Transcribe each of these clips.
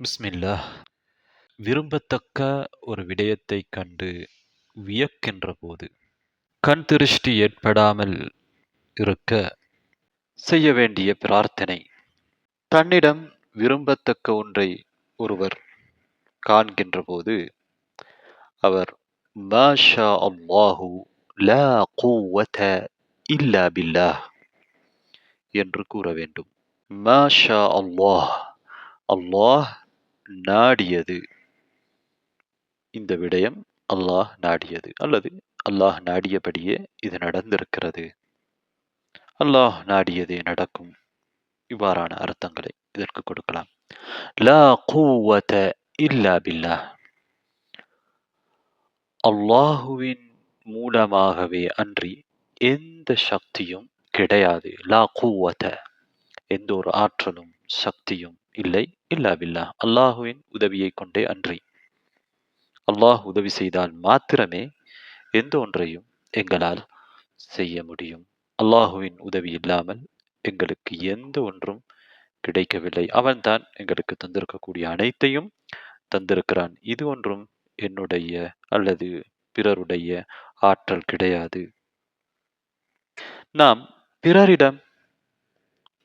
பிஸ்மில்லா விரும்பத்தக்க ஒரு விடயத்தைக் கண்டு வியக்கின்ற போது கண் திருஷ்டி ஏற்படாமல் இருக்க செய்ய வேண்டிய பிரார்த்தனை. தன்னிடம் விரும்பத்தக்க ஒன்றை ஒருவர் காண்கின்ற போது அவர் மாஷா அல்லாஹு லா குவத இல்லா பில்லா என்று கூற வேண்டும். மாஷா அல்லாஹ் அல்லாஹ் நாடியது. இந்த விடயம் அல்லாஹ் நாடியது. அல்லது அல்லாஹ் நாடியபடியே இது நடந்திருக்கிறது. அல்லாஹ் நாடியதே நடக்கும். இவ்வாறான அர்த்தங்களை இதற்கு கொடுக்கலாம். லா கூவத இல்லா பில்லா அல்லாஹுவின் மூலமாகவே அன்றி எந்த சக்தியும் கிடையாது. லா கூவத எந்த ஒரு ஆற்றலும் சக்தியும் இல்லை இல்லாவில்லா அல்லாஹுவின் உதவியை கொண்டே அன்றி. அல்லாஹ் உதவி செய்தால் மாத்திரமே எந்த ஒன்றையும் எங்களால் செய்ய முடியும். அல்லாஹுவின் உதவி இல்லாமல் எங்களுக்கு எந்த ஒன்றும் கிடைக்கவில்லை. அவன்தான் எங்களுக்கு தந்திருக்கக்கூடிய அனைத்தையும் தந்திருக்கிறான். இது ஒன்றும் என்னுடைய அல்லது பிறருடைய ஆற்றல் கிடையாது. நாம் பிறரிடம்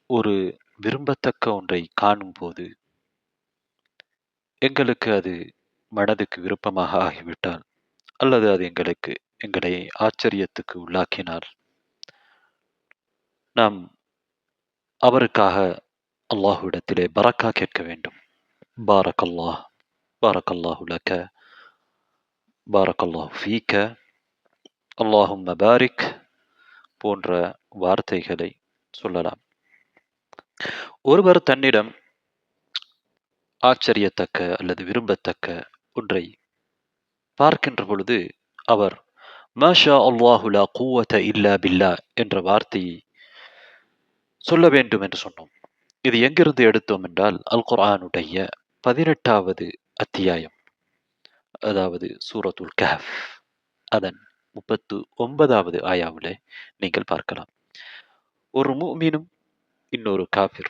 ஒரு விரும்பத்தக்க ஒன்றை காணும் போது எங்களுக்கு அது மனதுக்கு விருப்பமாக ஆகிவிட்டால் அல்லது அது எங்களுக்கு எங்களை ஆச்சரியத்துக்கு உள்ளாக்கினால் நாம் அவருக்காக அல்லாஹுவிடத்திலே பரக்கா கேட்க வேண்டும். பாரக்கல்லாஹ் அல்லாஹ் பாரக் லக்க பாரக் அல்லாஹ் ஃபீக்க அல்லாஹும் பாரிக் போன்ற வார்த்தைகளை சொல்லலாம். ஒருவர் தன்னிடம் ஆச்சரியத்தக்க அல்லது விரும்பத்தக்க ஒன்றை பார்க்கின்ற பொழுது அவர் மாஷா அல்லாஹுலா கூவத்த இல்லா பில்லா என்ற வார்த்தையை சொல்ல வேண்டும் என்று சொன்னோம். இது எங்கிருந்து எடுத்தோம் என்றால் அல் குர்ஆனுடைய பதினெட்டாவது அத்தியாயம் அதாவது சூரத்துல் கஹப் அதன் முப்பத்து ஒன்பதாவது ஆயாவிலே நீங்கள் பார்க்கலாம். ஒரு மீனும் இன்னொரு காபிர்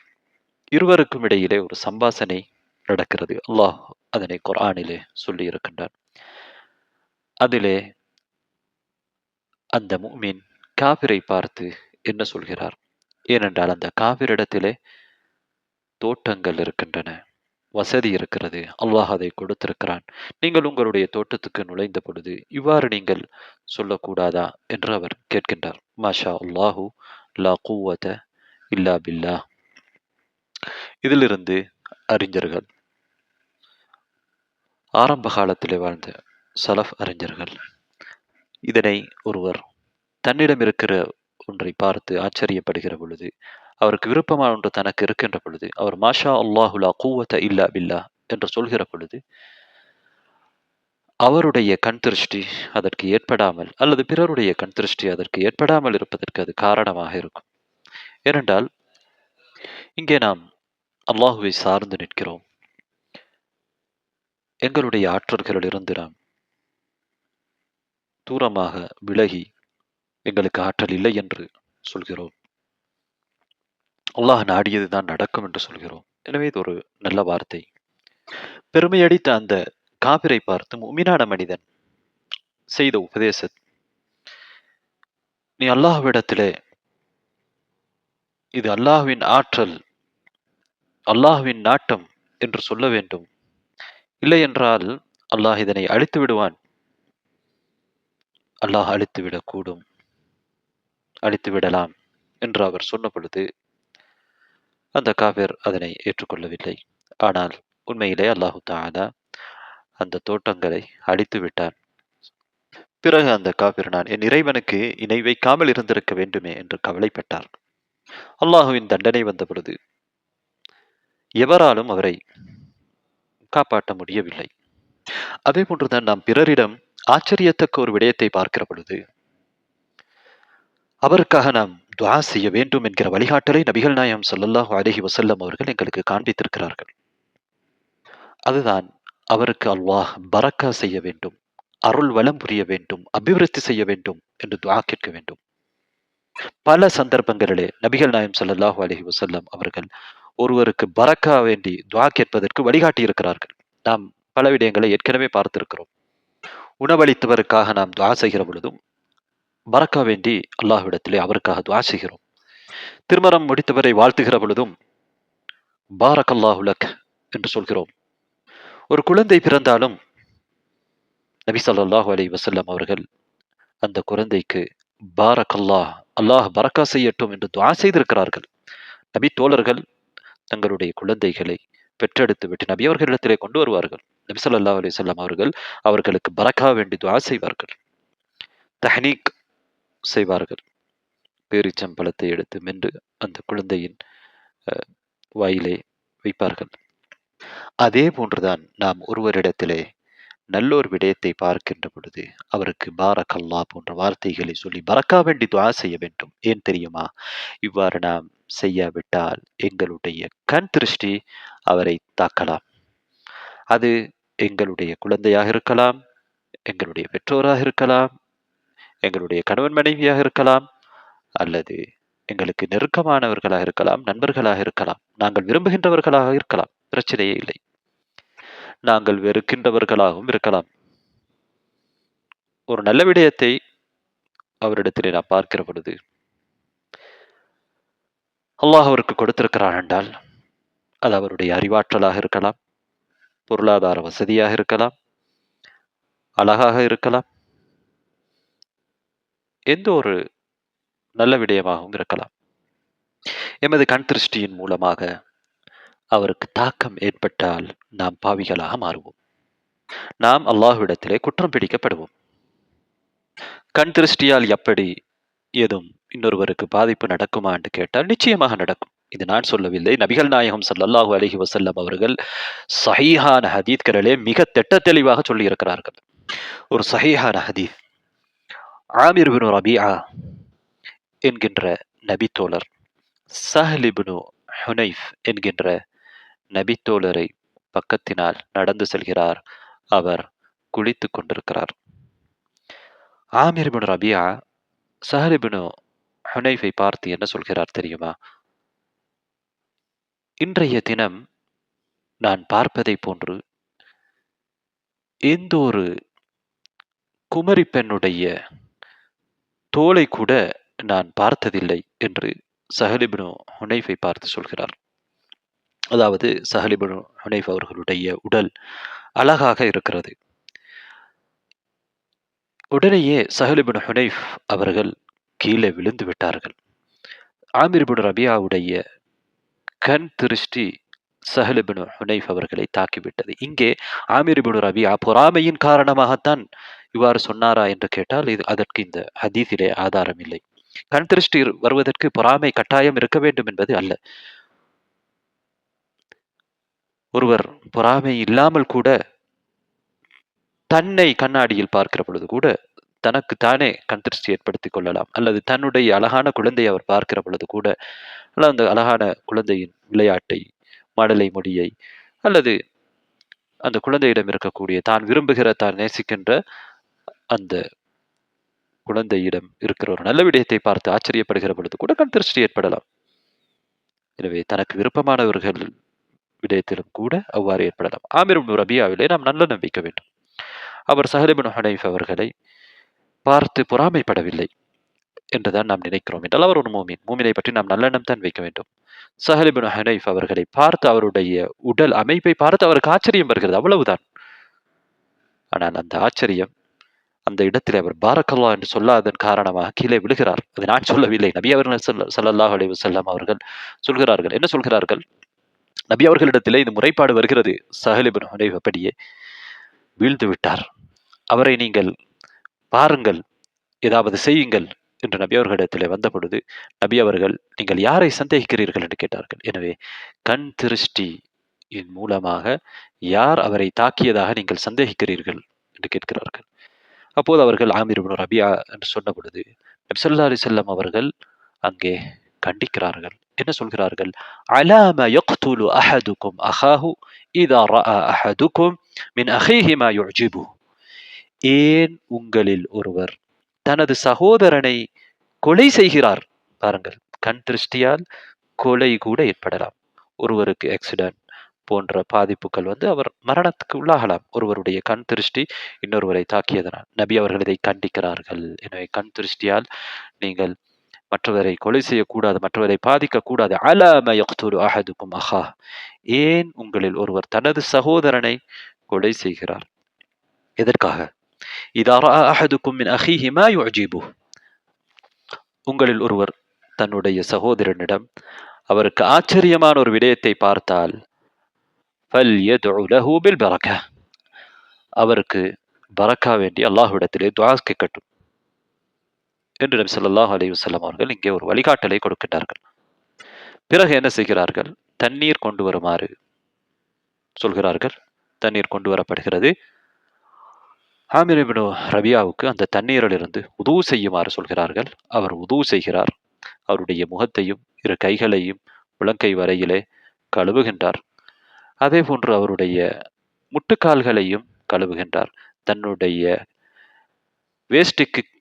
இருவருக்கும் இடையிலே ஒரு சம்பாசனை நடக்கிறது. அல்லாஹ் அதனை குரானிலே சொல்லி இருக்கின்றான் அதிலே அந்த மீன் காபிரை பார்த்து என்ன சொல்கிறார்? ஏனென்றால் அந்த காபிரிடத்திலே தோட்டங்கள் இருக்கின்றன. வசதி இருக்கிறது. அல்லாஹ் அதை கொடுத்திருக்கிறான். நீங்கள் உங்களுடைய தோட்டத்துக்கு நுழைந்த பொழுது இவ்வாறு நீங்கள் சொல்லக்கூடாதா? என்று அவர் கேட்கின்றார். மாஷா அல்லாஹூ லா கூவத இல்லா பில்லா. இதிலிருந்து அறிஞர்கள். ஆரம்ப காலத்திலே வாழ்ந்த சலஃப் அறிஞர்கள். இதனை ஒருவர் தன்னிடம் இருக்கிற ஒன்றை பார்த்து ஆச்சரியப்படுகிற பொழுது அவருக்கு விருப்பமான ஒன்று தனக்கு இருக்கின்ற பொழுது அவர் மாஷா அல்லாஹுலா கூவத்த இல்லா பில்லா என்று சொல்கிற பொழுது அவருடைய கண் திருஷ்டி அதற்கு ஏற்படாமல் அல்லது பிறருடைய கண் திருஷ்டி அதற்கு ஏற்படாமல் இருப்பதற்கு அது காரணமாக இருக்கும். ஏனென்றால் இங்கே நாம் அல்லாஹுவை சார்ந்து நிற்கிறோம். எங்களுடைய ஆற்றல்களிலிருந்து நாம் தூரமாக விலகி எங்களுக்கு ஆற்றல் இல்லை என்று சொல்கிறோம். அல்லாஹ் நாடியது தான் நடக்கும் என்று சொல்கிறோம். எனவே இது ஒரு நல்ல வார்த்தை. பெருமையடித்த அந்த காபிரை பார்த்து உமினான மனிதன் செய்த உபதேச நீ அல்லாஹ்விடத்திலே இது அல்லாஹுவின் ஆற்றல் அல்லாஹுவின் நாட்டம் என்று சொல்ல வேண்டும். இல்லை என்றால் அல்லாஹ் இதனை அழித்து விடுவான். அல்லாஹ் அழித்து விடக்கூடும் அழித்து விடலாம் என்று அவர் சொன்ன பொழுது அந்த காவிர் அதனை ஏற்றுக்கொள்ளவில்லை. ஆனால் உண்மையிலே அல்லாஹு தாலா அந்த தோட்டங்களை அழித்து விட்டான். பிறகு அந்த காவிர் நான் என் இறைவனுக்கு இணை வைக்காமல் இருந்திருக்க வேண்டுமே என்று கவலைப்பட்டார். அல்லாஹுவின் தண்டனை வந்த பொழுது எவராலும் அவரை காப்பாற்ற முடியவில்லை. அதே போன்றுதான் நாம் பிறரிடம் ஆச்சரியத்தக்க ஒரு விடயத்தை பார்க்கிற பொழுது அவருக்காக நாம் துவா செய்ய வேண்டும் என்கிற வழிகாட்டலை நபிகள் நாயம் சொல்லல்லாஹு அலஹி வசல்லம் அவர்கள் எங்களுக்கு காண்பித்திருக்கிறார்கள். அதுதான் அவருக்கு அல்வாஹ் பரக்கா செய்ய வேண்டும் அருள் வளம் புரிய வேண்டும் அபிவிருத்தி செய்ய வேண்டும் என்று துவா கேட்க வேண்டும். பல சந்தர்ப்பங்களிலே நபிகள் நாயம் ஸல்லல்லாஹு அலஹி வசல்லம் அவர்கள் ஒருவருக்கு பறக்கா வேண்டி துவா கேட்பதற்கு வழிகாட்டி இருக்கிறார்கள் நாம் பல விடயங்களை ஏற்கனவே பார்த்திருக்கிறோம். உணவளித்தவருக்காக நாம் துவா செய்கிற பொழுதும் பறக்கா வேண்டி அல்லாஹ்விடத்திலே அவருக்காக துவா செய்கிறோம். திருமணம் முடித்தவரை வாழ்த்துகிற பொழுதும் பாரக் அல்லாஹுலக் என்று சொல்கிறோம். ஒரு குழந்தை பிறந்தாலும் நபி சல்லாஹூ அலி வசல்லம் அவர்கள் அந்த குழந்தைக்கு பாரக் அல்லாஹ் அல்லாஹ் பரக்கா செய்யட்டும் என்று துவா செய்திருக்கிறார்கள். நபி தோழர்கள் தங்களுடைய குழந்தைகளை பெற்றெடுத்து விட்டு நபி அவர்களிடத்திலே கொண்டு வருவார்கள். நபி ஸல்லல்லாஹு அலி வஸல்லம் அவர்கள் அவர்களுக்கு பரக்கா வேண்டி துவா செய்வார்கள். தஹனீக் செய்வார்கள். பேரிச்சம்பழத்தை எடுத்து மென்று அந்த குழந்தையின் வாயிலே வைப்பார்கள். அதே போன்றுதான் நாம் ஒருவரிடத்திலே நல்லோர் விடயத்தை பார்க்கின்ற பொழுது அவருக்கு பாரக் போன்ற வார்த்தைகளை சொல்லி பரக்கா வேண்டி துவா செய்ய வேண்டும். ஏன் தெரியுமா? இவ்வாறு நாம் செய்யாவிட்டால் எங்களுடைய கண் திருஷ்டி அவரை தாக்கலாம். அது எங்களுடைய குழந்தையாக இருக்கலாம் எங்களுடைய பெற்றோராக இருக்கலாம் எங்களுடைய கணவன் மனைவியாக இருக்கலாம் அல்லது எங்களுக்கு நெருக்கமானவர்களாக இருக்கலாம் நண்பர்களாக இருக்கலாம். நாங்கள் விரும்புகின்றவர்களாக இருக்கலாம். பிரச்சனையே இல்லை. நாங்கள் வெறுக்கின்றவர்களாகவும் இருக்கலாம். ஒரு நல்ல விடயத்தை அவரிடத்திலே நான் பார்க்கிற பொழுது அல்லாஹ் அவருக்கு கொடுத்திருக்கிறான் என்றால் அது அவருடைய அறிவாற்றலாக இருக்கலாம் பொருளாதார வசதியாக இருக்கலாம் அழகாக இருக்கலாம் எந்த ஒரு நல்ல விடயமாகவும் இருக்கலாம். எமது கண் திருஷ்டியின் மூலமாக அவருக்கு தாக்கம் ஏற்பட்டால் நாம் பாவிகளாக மாறுவோம். நாம் அல்லாஹ்விடத்திலே குற்றம் பிடிக்கப்படுவோம். கண் திருஷ்டியால் எப்படி ஏதும் இன்னொருவருக்கு பாதிப்பு நடக்குமா என்று கேட்டால் நிச்சயமாக நடக்கும். இது நான் சொல்லவில்லை. நபிகள் நாயகம் சல்லல்லாஹு அலஹி வசல்லம் அவர்கள் சஹீஹான ஹதீத்களிலே மிக திட்ட தெளிவாக சொல்லியிருக்கிறார்கள். ஒரு சஹீஹான ஹதீத் ஆமிர் பினு ரபியா என்கின்ற நபித்தோழர் தோழர் இப்னு ஹுனைஃப் என்கின்ற நபித்தோழரை பக்கத்தினால் நடந்து செல்கிறார். அவர் குளித்துக் கொண்டிருக்கிறார். ஆமிர் பின் ரபியா சஹல் ஹுனைஃபை பார்த்து என்ன சொல்கிறார் தெரியுமா? இன்றைய தினம் நான் பார்ப்பதை போன்று எந்த ஒரு குமரி பெண்ணுடைய தோலை கூட நான் பார்த்ததில்லை என்று சஹலிபினு ஹுனைஃபை பார்த்து சொல்கிறார். அதாவது சஹலிபினு ஹுனைஃப் அவர்களுடைய உடல் அழகாக இருக்கிறது. உடனேயே சஹலிபின் ஹுனைஃப் அவர்கள் கீழே விழுந்து விட்டார்கள். ஆமிர்பின் ரபியாவுடைய கண் திருஷ்டி சஹலிபின் ஹுனைஃப் அவர்களை தாக்கிவிட்டது. இங்கே ஆமிர்பின் ரபியா பொறாமையின் காரணமாகத்தான் இவ்வாறு சொன்னாரா என்று கேட்டால் இது அதற்கு இந்த ஹதீஸிலே ஆதாரம் இல்லை கண் திருஷ்டி வருவதற்கு பொறாமை கட்டாயம் இருக்க வேண்டும் என்பது அல்ல. ஒருவர் பொறாமை இல்லாமல் கூட தன்னை கண்ணாடியில் பார்க்கிற பொழுது கூட தனக்கு தானே கண் திருஷ்டி ஏற்படுத்திக் கொள்ளலாம். அல்லது தன்னுடைய அழகான குழந்தையை அவர் பார்க்கிற பொழுது கூட அல்ல அந்த அழகான குழந்தையின் விளையாட்டை மடலை மொழியை அல்லது அந்த குழந்தையிடம் இருக்கக்கூடிய தான் விரும்புகிற தான் நேசிக்கின்ற அந்த குழந்தையிடம் இருக்கிற ஒரு நல்ல விடயத்தை பார்த்து ஆச்சரியப்படுகிற பொழுது கூட கண் திருஷ்டி ஏற்படலாம். எனவே தனக்கு விருப்பமானவர்கள் விடயத்திலும் கூட அவ்வாறு ஏற்படலாம். ஆமிர் இப்னு ரபியாவிலே நாம் நல்ல நம்பிக்க வேண்டும். அவர் சஹலிபின் ஹனைஃப் அவர்களை பார்த்து பொறாமைப்படவில்லை என்றுதான் நாம் நினைக்கிறோம். என்றால் அவர் ஒரு மூமின். மூமினை பற்றி நாம் நல்லெண்ணம் தான் வைக்க வேண்டும். சஹலிபின் ஹனைஃப் அவர்களை பார்த்து அவருடைய உடல் அமைப்பை பார்த்து அவருக்கு ஆச்சரியம் வருகிறது. அவ்வளவுதான். ஆனால் அந்த ஆச்சரியம் அந்த இடத்தில் அவர் பாரக்கல்லா என்று சொல்லாதன் காரணமாக கீழே விழுகிறார். அதை நான் சொல்லவில்லை. நபி அவர்கள் சல்லாஹ் அலைஹி வஸல்லம் அவர்கள் சொல்கிறார்கள். என்ன சொல்கிறார்கள்? நபி அவர்களிடத்தில் இந்த முறைப்பாடு வருகிறது. சஹலிபின் ஹுனைவ் அப்படியே வீழ்ந்து விட்டார். அவரை நீங்கள் பாருங்கள் ஏதாவது செய்யுங்கள் என்று நபி அவர்களிடத்தில் வந்த பொழுது நபி அவர்கள் நீங்கள் யாரை சந்தேகிக்கிறீர்கள் என்று கேட்டார்கள். எனவே கண் திருஷ்டியின் மூலமாக யார் அவரை தாக்கியதாக நீங்கள் சந்தேகிக்கிறீர்கள் என்று கேட்கிறார்கள். அப்போது அவர்கள் ஆமீர் இப்னு ரபியா என்று சொன்ன பொழுது நபிசல்லா அலி செல்லம் அவர்கள் அங்கே கண்டிக்கிறார்கள். என்ன சொல்கிறார்கள்? அலாம யக்துலு அஹதுக்கும் அஹாஹு இதா ரஅ அஹதுக்கும் மின் அஹீஹிமா யுஜிபு. ஏன் உங்களில் ஒருவர் தனது சகோதரனை கொலை செய்கிறார்? பாருங்கள் கண் திருஷ்டியால் கொலை கூட ஏற்படலாம். ஒருவருக்கு ஆக்சிடென்ட் போன்ற பாதிப்புகள் வந்து அவர் மரணத்துக்கு உள்ளாகலாம். ஒருவருடைய கண் திருஷ்டி இன்னொருவரை தாக்கியதனால். நபி அவர்கள் இதை கண்டிக்கிறார்கள். எனவே கண் திருஷ்டியால் நீங்கள் மற்றவரை கொலை செய்யக்கூடாது மற்றவரை பாதிக்கக்கூடாது. அலாம யக்தூர் அஹதுக்கும் அஹா. ஏன் உங்களில் ஒருவர் தனது சகோதரனை கொலை செய்கிறார்? எதற்காக? இதாரா அஹதுக்கும் மின் அஹிஹிமா யுஜிபு. உங்களில் ஒருவர் தன்னுடைய சகோதரனிடம் அவருக்கு ஆச்சரியமான ஒரு விடயத்தை பார்த்தால் ஃபல் லஹூபில் பரக்கா. அவருக்கு பரக்கா வேண்டி அல்லாஹ்விடத்திலே துவாஸ் கேட்கட்டும். என்று நபி சொல்லாஹ் அலி வல்லம் அவர்கள் இங்கே ஒரு வழிகாட்டலை கொடுக்கின்றார்கள். பிறகு என்ன செய்கிறார்கள்? தண்ணீர் கொண்டு வருமாறு சொல்கிறார்கள். தண்ணீர் கொண்டு வரப்படுகிறது. ஆமிர் ரபியாவுக்கு அந்த தண்ணீரிலிருந்து உதவு செய்யுமாறு சொல்கிறார்கள். அவர் உதவு செய்கிறார். அவருடைய முகத்தையும் இரு கைகளையும் முழங்கை வரையிலே கழுவுகின்றார். அதே போன்று அவருடைய முட்டுக்கால்களையும் கழுவுகின்றார். தன்னுடைய வேஷ்டிக்கு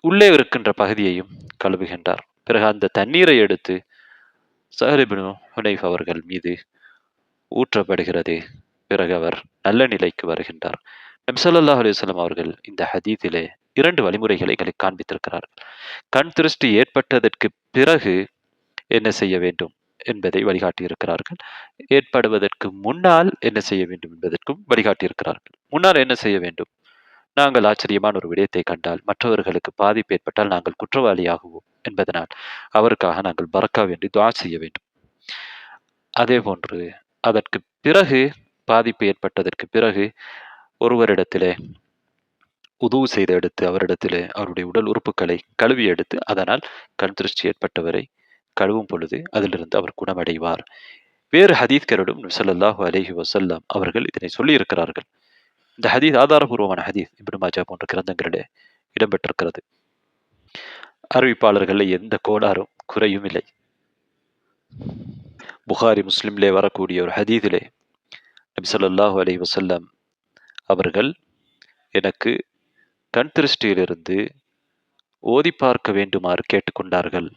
உள்ளே இருக்கின்ற பகுதியையும் கழுவுகின்றார். பிறகு அந்த தண்ணீரை எடுத்து சஹரிபினு ஹுனைஃப் அவர்கள் மீது ஊற்றப்படுகிறது. பிறகு அவர் நல்ல நிலைக்கு வருகின்றார். நம்சல்லா ஸல்லல்லாஹு அவர்கள் இந்த ஹதீத்திலே இரண்டு வழிமுறைகளை எங்களுக்கு காண்பித்திருக்கிறார்கள் கண் திருஷ்டி ஏற்பட்டதற்கு பிறகு என்ன செய்ய வேண்டும் என்பதை வழிகாட்டியிருக்கிறார்கள். ஏற்படுவதற்கு முன்னால் என்ன செய்ய வேண்டும் என்பதற்கும் வழிகாட்டியிருக்கிறார்கள். முன்னால் என்ன செய்ய வேண்டும்? நாங்கள் ஆச்சரியமான ஒரு விடயத்தை கண்டால் மற்றவர்களுக்கு பாதிப்பு ஏற்பட்டால் நாங்கள் குற்றவாளியாகுவோம் என்பதனால் அவருக்காக நாங்கள் பறக்கா வேண்டி துவா செய்ய வேண்டும். அதே போன்று அதற்கு பிறகு பாதிப்பு ஏற்பட்டதற்கு பிறகு ஒருவரிடத்திலே உதவு செய்து எடுத்து அவரிடத்திலே அவருடைய உடல் உறுப்புகளை கழுவி எடுத்து அதனால் கண் திருஷ்டி ஏற்பட்டவரை கழுவும் பொழுது அதிலிருந்து அவர் குணமடைவார். வேறு ஹதீஸ்கரிடம் ஸல்லல்லாஹு அலைஹி வசல்லாம் அவர்கள் இதனை சொல்லியிருக்கிறார்கள். இந்த ஹதீஸ் ஆதாரபூர்வமான ஹதீஸ் இப்னு மாஜா போன்ற கிரந்தங்களிலே இடம்பெற்றிருக்கிறது. அறிவிப்பாளர்களில் எந்த கோளாறும் குறையும் இல்லை. புகாரி முஸ்லிம்லே வரக்கூடிய ஒரு ஹதீதிலே நபி சொல்லாஹு அலி வசல்லம் அவர்கள் எனக்கு கண் திருஷ்டியிலிருந்து ஓதி பார்க்க வேண்டுமாறு கேட்டுக்கொண்டார்கள்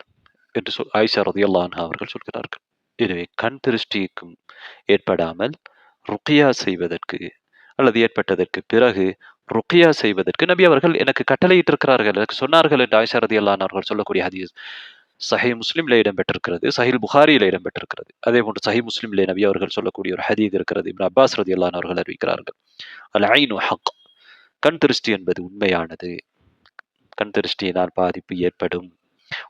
என்று சொல் ஆயிஷா ரதியல்லாஹு அவர்கள் சொல்கிறார்கள். எனவே கண் திருஷ்டிக்கும் ஏற்படாமல் ருக்கியா செய்வதற்கு அல்லது ஏற்பட்டதற்கு பிறகு ருக்கியா செய்வதற்கு நபி அவர்கள் எனக்கு கட்டளையிட்டிருக்கிறார்கள் எனக்கு சொன்னார்கள் என்று ஆயிஷா ரதியல்லாஹு அன்ஹா அவர்கள் சொல்லக்கூடிய ஹதீஸ் சஹி முஸ்லிம்ல இடம்பெற்றிருக்கிறது சஹில் புகாரியில இடம்பெற்றிருக்கிறது அதே போன்று சஹி முஸ்லிம்ல நபி அவர்கள் சொல்லக்கூடிய ஒரு ஹதீத் இருக்கிறது இப்னு அப்பாஸ் ரதியல்லாஹு அன்ஹு அவர்கள் அறிவிக்கிறார்கள் அல் ஐனு ஹக் கண் திருஷ்டி என்பது உண்மையானது கண் திருஷ்டியினால் பாதிப்பு ஏற்படும்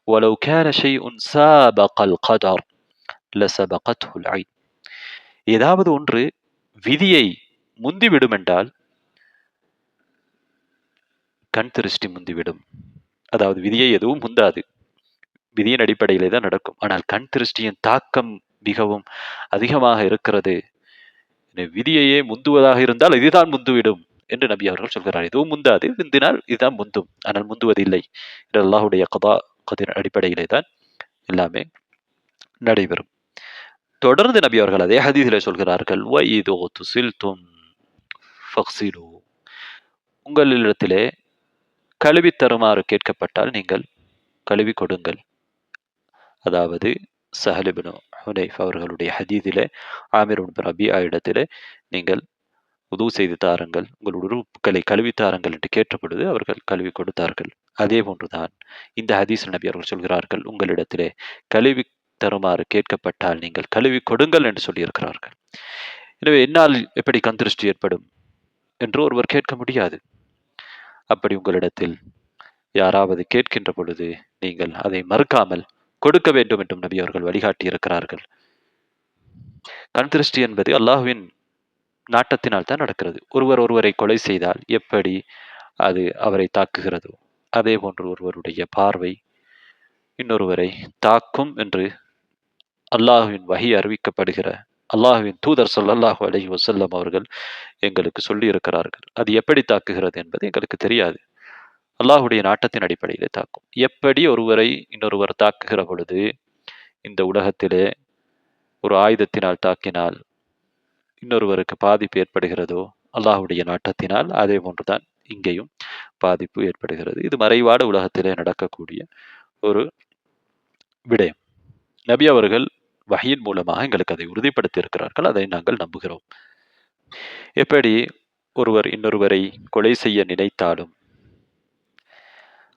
ولو كان شيء سابق القدر لسبقته العين ஏதாவது ஒன்று விதியை முந்திவிடும் என்றால் கண் திருஷ்டி முந்திவிடும். அதாவது விதியை எதுவும் முந்தாது. விதியின் அடிப்படையிலே தான் நடக்கும். ஆனால் கண் திருஷ்டியின் தாக்கம் மிகவும் அதிகமாக இருக்கிறது. விதியையே முந்துவதாக இருந்தால் இதுதான் முந்துவிடும் என்று நபி அவர்கள் சொல்கிறார். எதுவும் முந்தாது. முந்தினால் இதுதான் முந்தும். ஆனால் முந்துவதில்லை. என்று அல்லாஹுடைய கதா கதின் அடிப்படையிலே தான் எல்லாமே நடைபெறும். தொடர்ந்து நபி அவர்கள் அதே ஹதீதிலே சொல்கிறார்கள் வயிதோ துசில் தும் ஃபக்சிலு உங்களிடத்திலே கழுவி தருமாறு கேட்கப்பட்டால் நீங்கள் கழுவி கொடுங்கள். அதாவது சஹலிபின் ஹுனைஃப் அவர்களுடைய ஹதீதிலே ஆமிர் ரபியா இடத்திலே நீங்கள் உதவு செய்து தாருங்கள். உங்கள் உறுப்புகளை கழுவி தாருங்கள் என்று கேட்டபொழுது அவர்கள் கழுவி கொடுத்தார்கள். அதே போன்றுதான் இந்த ஹதீஸ் நபி அவர்கள் சொல்கிறார்கள் உங்களிடத்திலே கழுவி தருமாறு கேட்கப்பட்டால் நீங்கள் கழுவி கொடுங்கள் என்று சொல்லியிருக்கிறார்கள். எனவே என்னால் எப்படி கந்திருஷ்டி ஏற்படும்? என்று ஒருவர் கேட்க முடியாது. அப்படி உங்களிடத்தில் யாராவது கேட்கின்ற பொழுது நீங்கள் அதை மறுக்காமல் கொடுக்க வேண்டும் என்றும் நபி அவர்கள் வழிகாட்டி இருக்கிறார்கள் கண் திருஷ்டி என்பது அல்லாஹுவின் நாட்டத்தினால் தான் நடக்கிறது. ஒருவர் ஒருவரை கொலை செய்தால் எப்படி அது அவரை தாக்குகிறதோ அதே போன்று ஒருவருடைய பார்வை இன்னொருவரை தாக்கும் என்று அல்லாஹுவின் வகி அறிவிக்கப்படுகிற அல்லாஹுவின் தூதர் சொல்லல்லாஹு அலஹி வசல்லம் அவர்கள் எங்களுக்கு சொல்லி இருக்கிறார்கள் அது எப்படி தாக்குகிறது என்பது எங்களுக்கு தெரியாது. அல்லாஹுடைய நாட்டத்தின் அடிப்படையிலே தாக்கும். எப்படி ஒருவரை இன்னொருவர் தாக்குகிற பொழுது இந்த உலகத்திலே ஒரு ஆயுதத்தினால் தாக்கினால் இன்னொருவருக்கு பாதிப்பு ஏற்படுகிறதோ அல்லாஹுடைய நாட்டத்தினால் அதே போன்றுதான் இங்கேயும் பாதிப்பு ஏற்படுகிறது. இது மறைவாட உலகத்திலே நடக்கக்கூடிய ஒரு விடயம். நபி அவர்கள் வகையின் மூலமாக எங்களுக்கு அதை உறுதிப்படுத்தி இருக்கிறார்கள் அதை நாங்கள் நம்புகிறோம். எப்படி ஒருவர் இன்னொருவரை கொலை செய்ய நினைத்தாலும்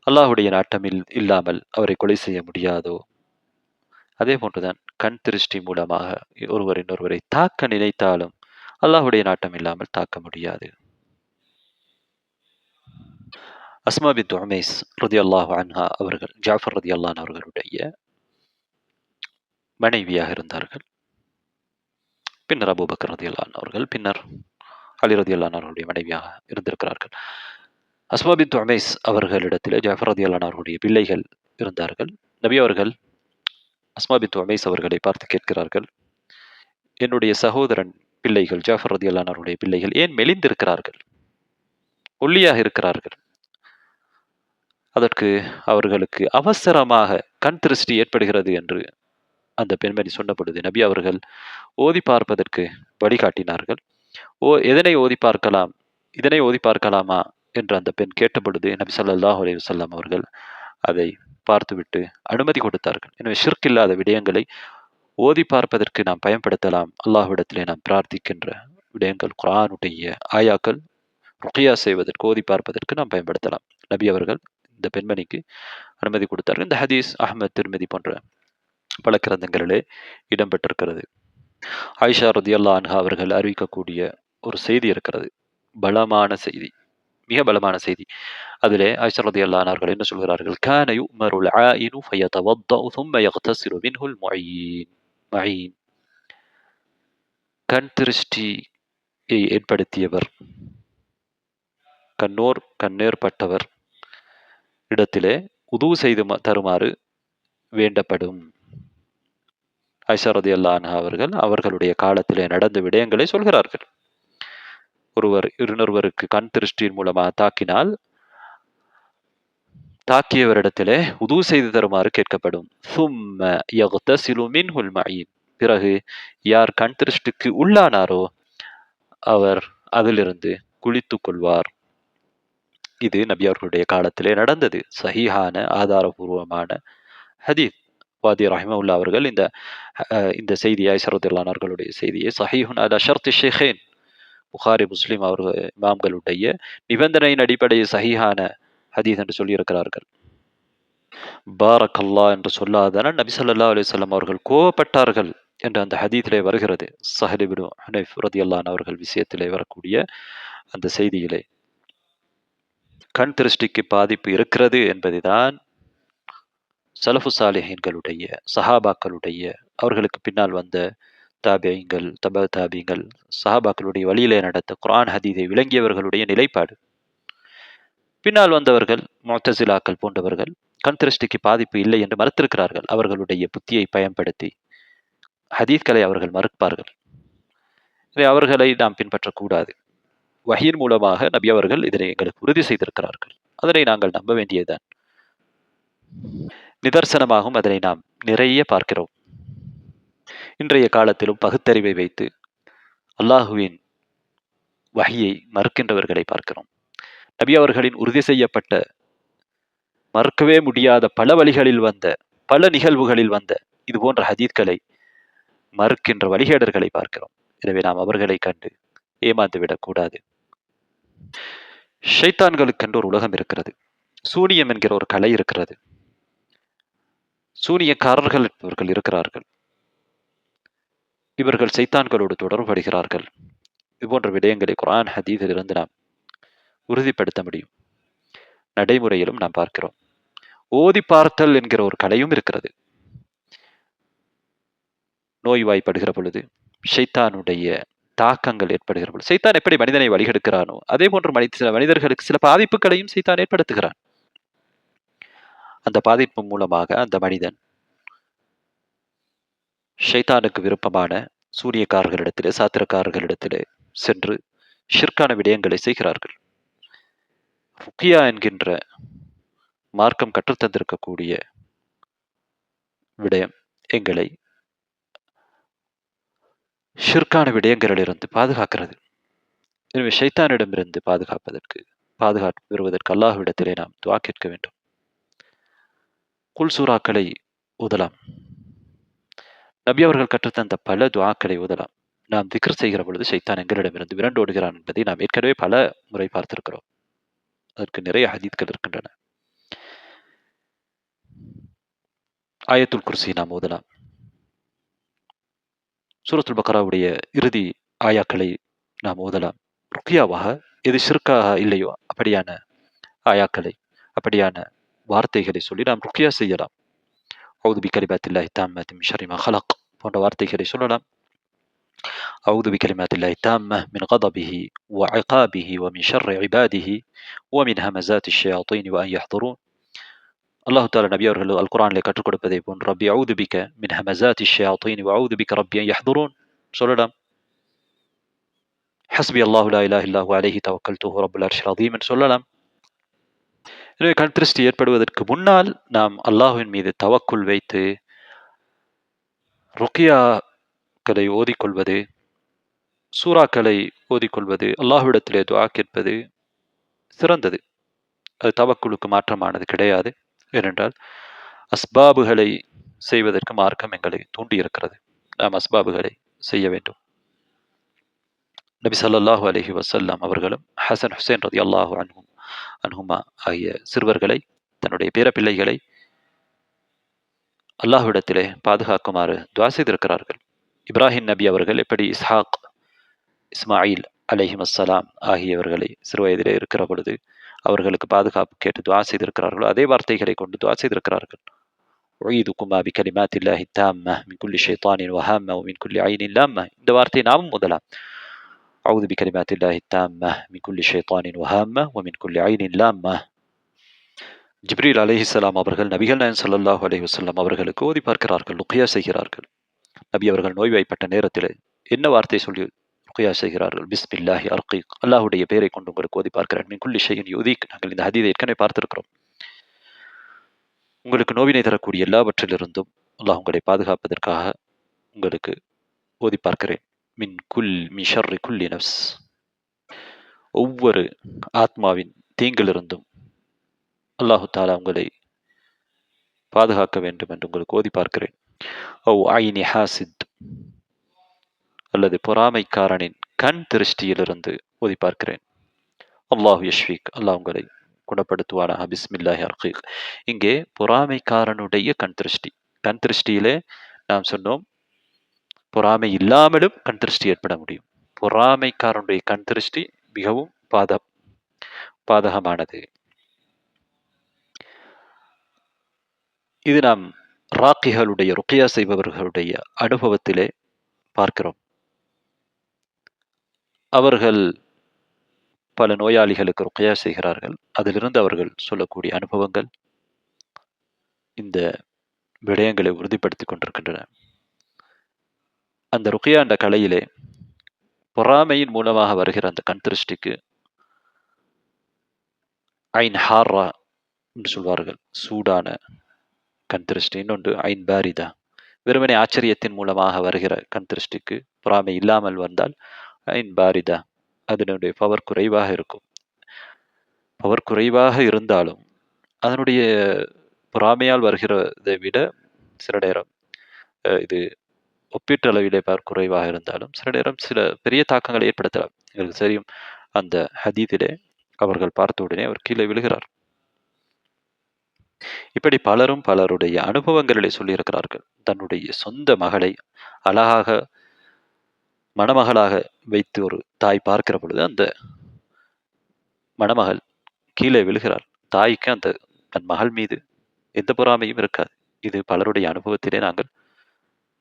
அல்லாஹுடைய நாட்டமில் இல்லாமல் அவரை கொலை செய்ய முடியாதோ அதே போன்றுதான் கண் திருஷ்டி மூலமாக ஒருவர் இன்னொருவரை தாக்க நினைத்தாலும் அல்லாஹுடைய நாட்டம் இல்லாமல் தாக்க முடியாது. அஸ்மா பின் துமேஸ் ரதி அல்லாஹ் அன்ஹா அவர்கள் ஜாஃபர் ரதி அல்லான் அவர்களுடைய மனைவியாக இருந்தார்கள். பின்னர் அபூபக்கர் ரதி அல்லான் அவர்கள் பின்னர் அலி ரதி அல்லான் அவர்களுடைய மனைவியாக இருந்திருக்கிறார்கள். அஸ்மாபித் அமேஸ் அவர்களிடத்தில் ஜாஃபர் ரதி அல்லான் அவர்களுடைய பிள்ளைகள் இருந்தார்கள். நபி அவர்கள் அஸ்மாபித் அமேஸ் அவர்களை பார்த்து கேட்கிறார்கள் என்னுடைய சகோதரன் பிள்ளைகள் ஜாஃபர் ரதி அல்லான் அவருடைய பிள்ளைகள் ஏன் மெலிந்திருக்கிறார்கள்? ஒல்லியாக இருக்கிறார்கள். அதற்கு அவர்களுக்கு அவசரமாக கண் திருஷ்டி ஏற்படுகிறது என்று அந்த பெண்மணி சொன்ன பொழுது நபி அவர்கள் ஓதி பார்ப்பதற்கு வழிகாட்டினார்கள் ஓ எதனை ஓதி பார்க்கலாம்? இதனை ஓதி பார்க்கலாமா? என்று அந்த பெண் கேட்ட பொழுது நபி ஸல்லல்லாஹு அலி வஸல்லம் அவர்கள் அதை பார்த்துவிட்டு அனுமதி கொடுத்தார்கள். எனவே ஷிர்க் இல்லாத விடயங்களை ஓதி பார்ப்பதற்கு நாம் பயன்படுத்தலாம். அல்லாஹ்விடத்திலே நாம் பிரார்த்திக்கின்ற விடயங்கள் குரானுடைய ஆயாக்கள் ருக்கியா செய்வதற்கு ஓதி பார்ப்பதற்கு நாம் பயன்படுத்தலாம். நபி அவர்கள் இந்த பெண்மணிக்கு அனுமதி கொடுத்தார்கள். இந்த ஹதீஸ் அஹமத் திருமதி போன்ற பல கிரந்தங்களிலே இடம்பெற்றிருக்கிறது ஆயிஷா ரதியல்லா அன்ஹா அவர்கள் அறிவிக்கக்கூடிய ஒரு செய்தி இருக்கிறது பலமான செய்தி மிக பலமான செய்தி அதிலே ஆயிஷா ரதியல்லா அவர்கள் என்ன சொல்கிறார்கள் கான யுமருல் ஆயினு ஃபயதவத்தஉ ثم يغتسل منه المعين معين கண் திருஷ்டியை ஏற்படுத்தியவர் கண்ணோர் கண்ணேற்பட்டவர் இடத்திலே உது செய்து ம- தருமாறு வேண்டப்படும் ஐஷா ரதியல்லா அவர்கள் அவர்களுடைய காலத்திலே நடந்த விடயங்களை சொல்கிறார்கள். ஒருவர் இன்னொருவருக்கு கண் திருஷ்டியின் மூலமாக தாக்கினால் தாக்கியவரிடத்திலே உது செய்து தருமாறு கேட்கப்படும். சும்ம யக்தசிலு மின்ஹுல் மயின். பிறகு யார் கண் திருஷ்டிக்கு உள்ளானாரோ அவர் அதிலிருந்து குளித்துக் கொள்வார். இது நபி அவர்களுடைய காலத்திலே நடந்தது. சஹிஹான ஆதாரபூர்வமான ஹதீத் வாதி ரஹிமவுல்லா அவர்கள் இந்த இந்த செய்தியை ஐசரத்துல்லானர்களுடைய செய்தியை சஹீஹுன் அலா ஷர்த் ஷேஹேன் புகாரி முஸ்லிம் அவர்கள் இமாம்களுடைய நிபந்தனையின் அடிப்படையில் சஹிஹான ஹதீஸ் என்று சொல்லியிருக்கிறார்கள். பாரக் அல்லாஹ் என்று சொல்லாதன நபி ஸல்லல்லாஹு அலிசல்லாம் அவர்கள் கோவப்பட்டார்கள் என்று அந்த ஹதீத்திலே வருகிறது. சஹலிபின் ரதி ரதியல்லான் அவர்கள் விஷயத்திலே வரக்கூடிய அந்த செய்தியிலே. கண் திருஷ்டிக்கு பாதிப்பு இருக்கிறது என்பதுதான் சலஃபு சாலிஹீன்களுடைய சஹாபாக்களுடைய அவர்களுக்கு பின்னால் வந்த தாபியங்கள் தப தாபியங்கள் சஹாபாக்களுடைய வழியிலே நடந்த குரான் ஹதீதை விளங்கியவர்களுடைய நிலைப்பாடு. பின்னால் வந்தவர்கள் மொத்தசிலாக்கள் போன்றவர்கள் கண் திருஷ்டிக்கு பாதிப்பு இல்லை என்று மறுத்திருக்கிறார்கள். அவர்களுடைய புத்தியை பயன்படுத்தி ஹதீத்களை அவர்கள் மறுப்பார்கள். அவர்களை நாம் பின்பற்றக்கூடாது. வஹீர் மூலமாக நபி அவர்கள் இதனை எங்களுக்கு உறுதி செய்திருக்கிறார்கள். அதனை நாங்கள் நம்ப வேண்டியதுதான். நிதர்சனமாகவும் அதனை நாம் நிறைய பார்க்கிறோம். இன்றைய காலத்திலும் பகுத்தறிவை வைத்து அல்லாஹுவின் வகையை மறுக்கின்றவர்களை பார்க்கிறோம். நபி அவர்களின் உறுதி செய்யப்பட்ட மறுக்கவே முடியாத பல வழிகளில் வந்த பல நிகழ்வுகளில் வந்த இது போன்ற ஹதீத்களை மறுக்கின்ற வழிகேடர்களை பார்க்கிறோம். எனவே நாம் அவர்களை கண்டு ஏமாந்து விடக்கூடாது. ஷைத்தான்களுக்கென்று ஒரு உலகம் இருக்கிறது. சூனியம் என்கிற ஒரு கலை இருக்கிறது. சூனியக்காரர்கள் இவர்கள் இருக்கிறார்கள். இவர்கள் சைத்தான்களோடு தொடர்படுகிறார்கள் இதுபோன்ற விடயங்களை குரான் ஹதீஸிலிருந்து நாம் உறுதிப்படுத்த முடியும். நடைமுறையிலும் நாம் பார்க்கிறோம். ஓதி பார்த்தல் என்கிற ஒரு கலையும் இருக்கிறது. நோய்வாய்ப்படுகிற பொழுது ஷைத்தானுடைய தாக்கங்கள் ஏற்படுகிற பொழுது சைத்தான் எப்படி மனிதனை வழிகெடுக்கிறானோ அதே போன்று மனித சில மனிதர்களுக்கு சில பாதிப்புகளையும் சைத்தான் ஏற்படுத்துகிறான். அந்த பாதிப்பு மூலமாக அந்த மனிதன் ஷைத்தானுக்கு விருப்பமான சூரியக்காரர்களிடத்திலே சாத்திரக்காரர்களிடத்திலே சென்று ஷிற்கான விடயங்களை செய்கிறார்கள். ருக்கியா என்கின்ற மார்க்கம் கற்றுத்தந்திருக்கக்கூடிய விடயம் எங்களை ஷிற்கான விடயங்களிலிருந்து பாதுகாக்கிறது. எனவே ஷைத்தானிடமிருந்து பாதுகாப்பதற்கு பாதுகாப்பு பெறுவதற்கு அல்லாஹ்விடத்திலே நாம் துவா கேட்க வேண்டும். குல் சூறாக்களை ஓதலாம் நபி அவர்கள் கற்றுத்தந்த பல துவாக்களை ஓதலாம் நாம் திக்ர் செய்கிற பொழுது சைத்தான் எங்களிடமிருந்து விரண்டோடுகிறான் என்பதை நாம் ஏற்கனவே பல முறை பார்த்திருக்கிறோம். அதற்கு நிறைய ஹதீத்கள் இருக்கின்றன. ஆயத்துல் குர்சி நாம் ஓதலாம் சூரத்துல் பக்கராவுடைய இறுதி ஆயாக்களை நாம் ஓதலாம் ருக்கியாவாக எது சிறுக்காக இல்லையோ அப்படியான ஆயாக்களை அப்படியான waartee gale solidam rukiyaasa jedha. أعوذ بكلمات الله التامة من شر ما خلق فنوارتي كده سلولا أعوذ بكلمات الله التامة من غضبه وعقابه ومن شر عباده ومن همزات الشياطين وأن يحضرون الله تعالى نبي القرآن لك تقول بديبون ربي أعوذ بك من همزات الشياطين وأعوذ بك ربي أن يحضرون سلولا حسبي الله لا إله إلا هو عليه توكلته رب العرش العظيم سلولا எனவே கண் திருஷ்டி ஏற்படுவதற்கு முன்னால் நாம் அல்லாஹுவின் மீது தவக்குள் வைத்து ருக்கியாக்களை ஓதிக்கொள்வது சூறாக்களை ஓதிக்கொள்வது அல்லாஹுவிடத்திலே துவா கேட்பது சிறந்தது. அது தவக்குழுக்கு மாற்றமானது கிடையாது. ஏனென்றால் அஸ்பாபுகளை செய்வதற்கு மார்க்கம் எங்களை தூண்டியிருக்கிறது. நாம் அஸ்பாபுகளை செய்ய வேண்டும். நபி சல்லாஹூ அலஹி வசல்லாம் அவர்களும் ஹசன் ஹுசேன் ரதி அல்லாஹூ அன்ஹும் அன்ஹுமா ஆகிய சிறுவர்களை தன்னுடைய பேரப்பிள்ளைகளை அல்லாஹ்விடத்திலே பாதுகாக்குமாறு துவா செய்திருக்கிறார்கள். இப்ராஹிம் நபி அவர்கள் எப்படி இஸ்ஹாக் இஸ்மாயில் அலஹிம் அஸ்ஸலாம் ஆகியவர்களை சிறு வயதிலே இருக்கிற பொழுது அவர்களுக்கு பாதுகாப்பு கேட்டு துவா செய்திருக்கிறார்களோ அதே வார்த்தைகளை கொண்டு துவா செய்திருக்கிறார்கள். உயீதுக்குமா பி கலிமாத் இல்லாஹி தாம்ம மின் குல்லி ஷேத்தானின் வஹாம்ம மின் குல்லி ஐனின் லாம்ம. இந்த வார்த்தை நாமும் முதலாம். أعوذ بكلمات الله التامة من كل شيطان وهامة ومن كل عين لامة ஜிப்ரீல் அலைஹிஸ்ஸலாம் அவர்கள் நபிகள் நாயன் ஸல்லல்லாஹு அலைஹி வஸல்லம் அவர்களுக்கு ஓதி பார்க்கிறார்கள் ருக்கியா செய்கிறார்கள் நபி அவர்கள் நோய்வாய்ப்பட்ட நேரத்தில் என்ன வார்த்தை சொல்லி ருக்கியா செய்கிறார்கள் பிஸ்மில்லாஹி அர்கீக் அல்லாஹ்வுடைய பெயரை கொண்டு உங்களுக்கு ஓதி பார்க்கிறேன் மின் குல்லி ஷையின் யுதீக் நாங்கள் இந்த ஹதீதை ஏற்கனவே பார்த்திருக்கிறோம் உங்களுக்கு நோவினை தரக்கூடிய எல்லாவற்றிலிருந்தும் அல்லாஹ் உங்களை பாதுகாப்பதற்காக உங்களுக்கு ஓதி பார்க்கிறேன் மின் குல் மின் ஷர்ரி குல்லி நப்ஸ் ஒவ்வொரு ஆத்மாவின் தீங்கிலிருந்தும் அல்லாஹு தாலா உங்களை பாதுகாக்க வேண்டும் என்று உங்களுக்கு ஓதி பார்க்கிறேன். ஓ ஐனி ஹாசித். அல்லது பொறாமைக்காரனின் கண் திருஷ்டியிலிருந்து ஓதி பார்க்கிறேன். அல்லாஹு யஷ்வீக் அல்லாஹ் உங்களை குணப்படுத்துவானாக. பிஸ்மில்லாஹி அர்கீக் இங்கே பொறாமைக்காரனுடைய கண் திருஷ்டி. கண் திருஷ்டியிலே நாம் சொன்னோம் பொறாமை இல்லாமலும் கண் திருஷ்டி ஏற்பட முடியும். பொறாமைக்காரனுடைய கண் திருஷ்டி மிகவும் பாத பாதகமானது. இது நாம் ராக்கிகளுடைய ருக்கியா செய்பவர்களுடைய அனுபவத்திலே பார்க்கிறோம். அவர்கள் பல நோயாளிகளுக்கு ருக்கையா செய்கிறார்கள். அதிலிருந்து அவர்கள் சொல்லக்கூடிய அனுபவங்கள் இந்த விடயங்களை உறுதிப்படுத்திக் கொண்டிருக்கின்றன. அந்த ருக்கியா என்ற கலையிலே பொறாமையின் மூலமாக வருகிற அந்த கண் திருஷ்டிக்கு ஐன் ஹார்ரா என்று சொல்வார்கள். சூடான கண் திருஷ்டி. இன்னொன்று ஐன் பாரிதா. வெறுமனே ஆச்சரியத்தின் மூலமாக வருகிற கண் திருஷ்டிக்கு பொறாமை இல்லாமல் வந்தால் ஐன் பாரிதா. அதனுடைய பவர் குறைவாக இருக்கும். பவர் குறைவாக இருந்தாலும் அதனுடைய பொறாமையால் வருகிறதை விட சில நேரம் இது ஒப்பீட்டளவிலே பார் குறைவாக இருந்தாலும் சில நேரம் சில பெரிய தாக்கங்களை ஏற்படுத்தலாம். எங்களுக்கு தெரியும் அந்த ஹதீதிலே அவர்கள் பார்த்த உடனே அவர் கீழே விழுகிறார். இப்படி பலரும் பலருடைய அனுபவங்களிலே சொல்லியிருக்கிறார்கள். தன்னுடைய சொந்த மகளை அழகாக மணமகளாக வைத்து ஒரு தாய் பார்க்கிற பொழுது அந்த மணமகள் கீழே விழுகிறாள். தாய்க்கு அந்த தன் மகள் மீது எந்த பொறாமையும் இருக்காது. இது பலருடைய அனுபவத்திலே நாங்கள்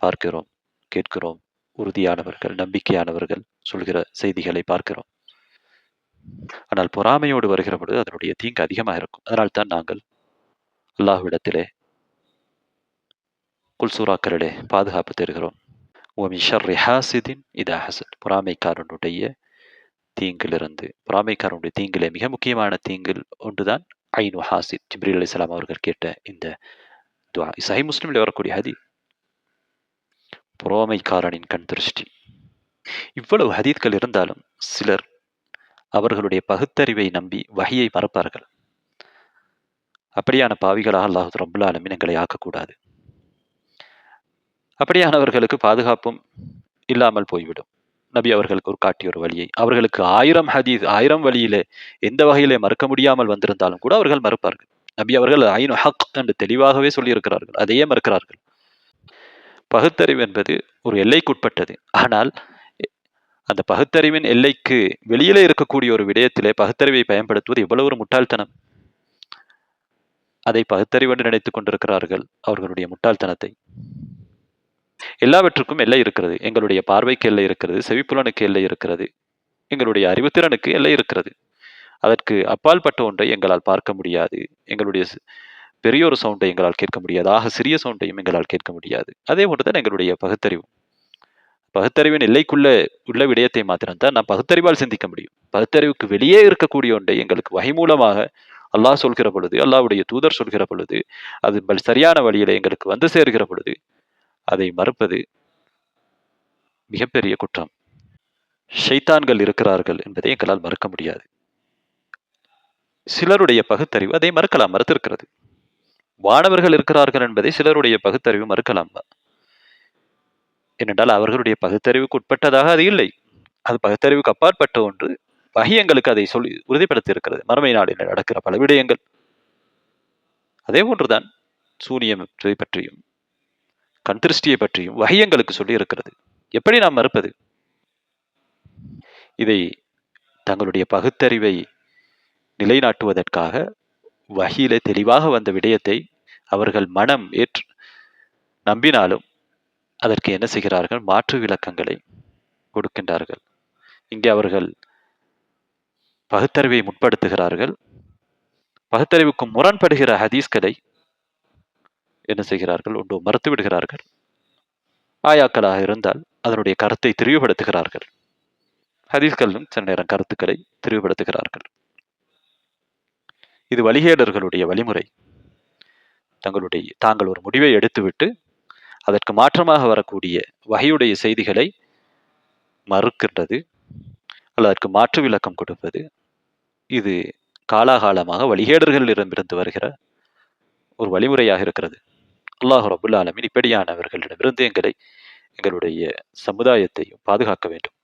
பார்க்கிறோம். கேட்கிறோம். உறுதியானவர்கள் நம்பிக்கையானவர்கள் சொல்கிற செய்திகளை பார்க்கிறோம். ஆனால் பொறாமையோடு வருகிற பொழுது அதனுடைய தீங்கு அதிகமாக இருக்கும். அதனால் தான் நாங்கள் அல்லாஹ்விடத்திலே குல்சூராக்களிலே பாதுகாப்பு தருகிறோம் ஓமி ஷர்ரி ஹாசிதின் இதா ஹசத். பொறாமைக்காரனுடைய தீங்கிலிருந்து பொறாமைக்காரனுடைய தீங்கிலே மிக முக்கியமான தீங்கில் ஒன்றுதான் ஐனு ஹாசித். ஜிப்ரி அலி அவர்கள் கேட்ட இந்த துவா. சஹி முஸ்லீமில் வரக்கூடிய ஹதி பொறாமைக்காரனின் கண் திருஷ்டி. இவ்வளவு ஹதீத்கள் இருந்தாலும் சிலர் அவர்களுடைய பகுத்தறிவை நம்பி வகையை மறப்பார்கள். அப்படியான பாவிகளாக அல்லாஹு ரபுல் எங்களை ஆக்கக்கூடாது. அப்படியானவர்களுக்கு பாதுகாப்பும் இல்லாமல் போய்விடும். நபி அவர்களுக்கு ஒரு காட்டிய ஒரு வழியை. அவர்களுக்கு ஆயிரம் ஹதீஸ் ஆயிரம் வழியிலே எந்த வகையிலே மறுக்க முடியாமல் வந்திருந்தாலும் கூட அவர்கள் மறுப்பார்கள். நபி அவர்கள் ஐநு ஹக் என்று தெளிவாகவே சொல்லியிருக்கிறார்கள். அதையே மறுக்கிறார்கள். பகுத்தறிவு என்பது ஒரு எல்லைக்குட்பட்டது. ஆனால் அந்த பகுத்தறிவின் எல்லைக்கு வெளியிலே இருக்கக்கூடிய ஒரு விடயத்திலே பகுத்தறிவை பயன்படுத்துவது எவ்வளவு ஒரு முட்டாள்தனம். அதை பகுத்தறிவென்று நினைத்துக் கொண்டிருக்கிறார்கள் அவர்களுடைய முட்டாள்தனத்தை. எல்லாவற்றுக்கும் எல்லை இருக்கிறது. எங்களுடைய பார்வைக்கு எல்லை இருக்கிறது. செவிப்புலனுக்கு எல்லை இருக்கிறது. எங்களுடைய அறிவுத்திறனுக்கு எல்லை இருக்கிறது. அதற்கு அப்பால் பட்ட ஒன்றை எங்களால் பார்க்க முடியாது. எங்களுடைய பெரிய ஒரு சவுண்டை எங்களால் கேட்க முடியாது. ஆக சிறிய சவுண்டையும் எங்களால் கேட்க முடியாது. அதே போன்றுதான் எங்களுடைய பகுத்தறிவு பகுத்தறிவின் எல்லைக்குள்ள உள்ள விடயத்தை மாத்திரம்தான் நான் பகுத்தறிவால் சிந்திக்க முடியும். பகுத்தறிவுக்கு வெளியே இருக்கக்கூடிய ஒன்றை எங்களுக்கு வகை மூலமாக அல்லாஹ் சொல்கிற பொழுது அல்லாவுடைய தூதர் சொல்கிற பொழுது அது சரியான வழியில எங்களுக்கு வந்து சேர்கிற பொழுது அதை மறுப்பது மிகப்பெரிய குற்றம். ஷைத்தான்கள் இருக்கிறார்கள் என்பதை எங்களால் மறுக்க முடியாது. சிலருடைய பகுத்தறிவு அதை மறுக்கலாம் மறுத்திருக்கிறது. வானவர்கள் இருக்கிறார்கள் என்பதை சிலருடைய பகுத்தறிவு மறுக்கலாம். ஏனென்றால் அவர்களுடைய பகுத்தறிவுக்கு உட்பட்டதாக அது இல்லை. அது பகுத்தறிவுக்கு அப்பாற்பட்ட ஒன்று. பகியங்களுக்கு அதை சொல்லி உறுதிப்படுத்தி இருக்கிறது மறுமை நாளில் நடக்கிற பல விடயங்கள். அதே போன்றுதான் சூனியத்தை பற்றியும் கண் திருஷ்டியை பற்றியும் வகையங்களுக்கு சொல்லி இருக்கிறது எப்படி நாம் மறுப்பது? இதை தங்களுடைய பகுத்தறிவை நிலைநாட்டுவதற்காக வகையிலே தெளிவாக வந்த விடயத்தை அவர்கள் மனம் ஏற்று நம்பினாலும் அதற்கு என்ன செய்கிறார்கள்? மாற்று விளக்கங்களை கொடுக்கின்றார்கள். இங்கே அவர்கள் பகுத்தறிவை முற்படுத்துகிறார்கள். பகுத்தறிவுக்கு முரண்படுகிற ஹதீஸ்களை என்ன செய்கிறார்கள்? ஒன்று மறுத்து விடுகிறார்கள். ஆயாக்களாக இருந்தால் அதனுடைய கருத்தை திரிவுபடுத்துகிறார்கள். ஹதீஸ்களும் சில நேரம் கருத்துக்களை திரிவுபடுத்துகிறார்கள். இது வழிகேடர்களுடைய வழிமுறை. தங்களுடைய தாங்கள் ஒரு முடிவை எடுத்துவிட்டு அதற்கு மாற்றமாக வரக்கூடிய வகையுடைய செய்திகளை மறுக்கின்றது அல்லது அதற்கு மாற்று விளக்கம் கொடுப்பது இது காலாகாலமாக வழிகேடர்களிடமிருந்து வருகிற ஒரு வழிமுறையாக இருக்கிறது. அல்லாஹ் ரபுல் இப்படியானவர்களிடமிருந்து எங்களை எங்களுடைய சமுதாயத்தையும் பாதுகாக்க வேண்டும்.